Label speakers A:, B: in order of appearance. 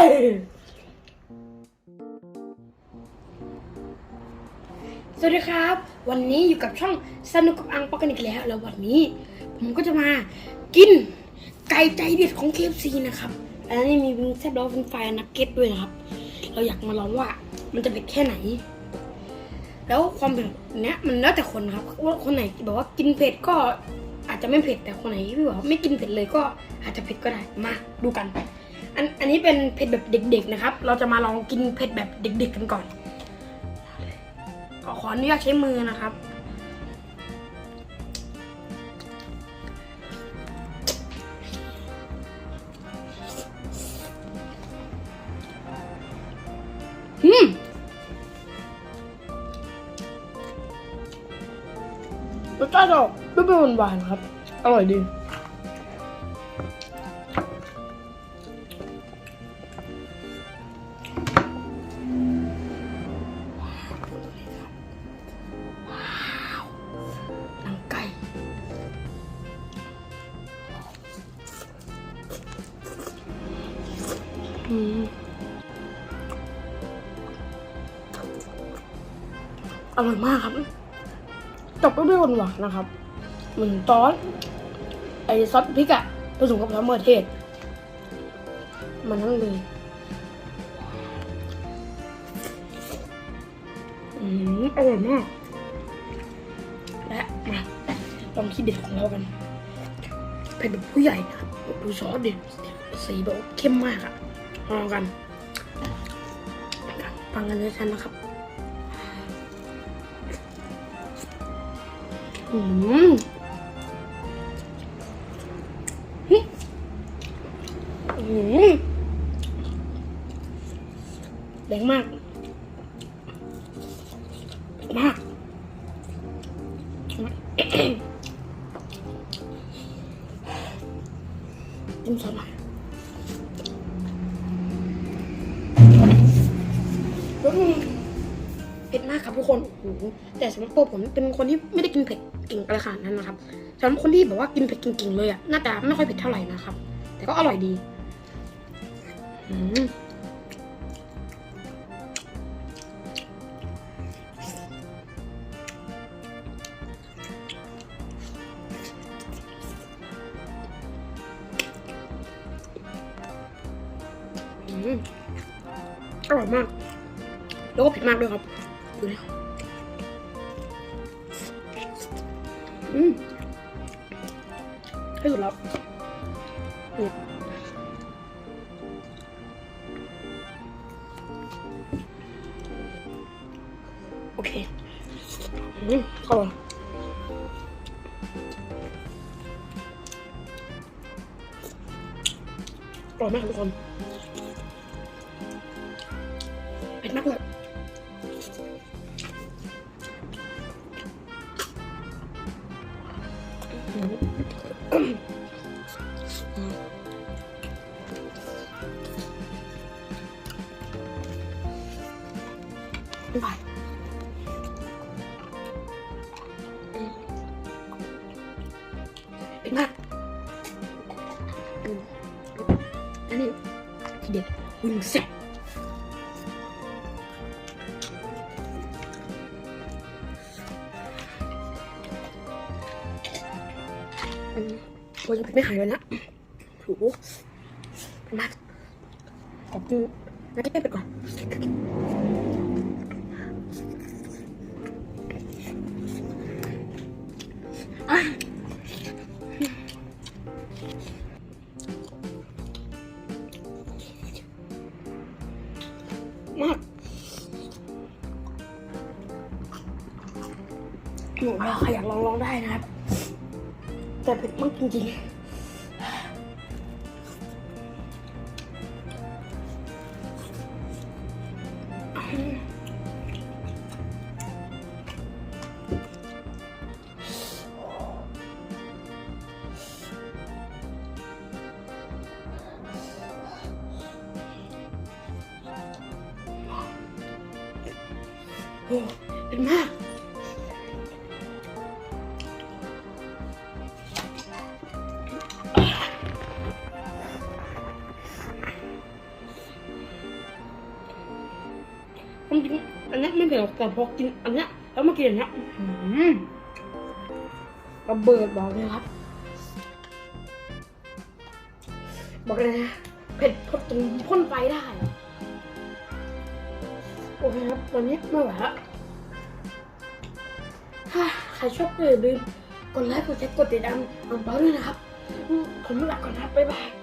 A: สวัสดีครับ วันนี้อยู่กับช่องสนุกกับอังปอกันอีกแล้ว แล้ววันนี้ ผมก็จะมากินไก่ใจเด็ดของ KFC นะครับอันนี้มีวิงแซ่บแล้วเป็นไฟนักเก็ตด้วยนะครับ เราอยากมาลองว่ามันจะเผ็ดแค่ไหน แล้วความเผ็ดเนี้ยมันแล้วแต่คนครับว่าคนไหนแบบว่ากินเผ็ดก็อาจจะไม่เผ็ดแต่คนไหนที่แบบว่าไม่กินเผ็ดเลยก็อาจจะเผ็ดก็ได้มาดูกัน อันอันนี้เป็นเผ็ดแบบเด็ก ๆ นะครับ เราจะมาลองกินเผ็ดแบบเด็ก ๆ กันก่อนขอขออนุญาตใช้มือนะครับอืมรสชาติออกเปรี้ยวๆหวานๆครับ อร่อยดี อืมอร่อยมากครับจบด้วยหวานๆนะครับ เหมือนซอสไอ้ซอสพริกอะผสมกับซอสมะเขือเทศ มันทั้งเลยอืมอร่อยมากและมาลองที่เด็ดของเรากันเป็นแบบผู้ใหญ่นะครับดูซอสเด็ดสีแบบเข้มมากอะ ลองกันฟังกันเลยกันนะครับอืมอืมแรงมากมาก เผ็ดมากครับทุกคนโอ้โหแต่สำหรับตัวผมเป็นคนที่ไม่ได้กินเผ็ดเก่งอะไรขนาดนั้นนะครับสำหรับคนที่แบบว่ากินเผ็ดเก่งๆเลยอะน่าจะไม่ค่อยเผ็ดเท่าไหร่นะครับ แต่ก็อร่อยดีอืมอืมอร่อยมาก แล้วก็ผ็ดมากด้วยครับดูแล้วอืมให้สุดแล้วเนี่ยโอเคอืมอร่อยอร่อยมากทุกคนเผ็ดมากเลย ไม่ไหวเป็นมา กอืมอันนี้ทีเด็ดวิงแซ่บอืมโอ้ยยังเป็นไม่หายเลยนะโอ้โหเป็นมากขอบคุณนักเก็ตเป็ดก่อนมากหนูว่าใครอยากลองลองได้นะครับ แต่เผ็ดมากจริงโอ้เป็นมาก หรอกแต่พอกินอันเนี้ยแล้วมากินอันเนี้ยอื้อหือระเบิดบอกเลยครับ บอกเลยนะเผ็ดพดจนพ่นไฟได้โอเคครับตอนนี้ไม่ไหวละถ้าใครชอบก็อย่าลืมกดไลค์กดแชร์กดติดตามอังเปาด้วยนะครับ ผมลากก่อนนะครับบ๊ายบาย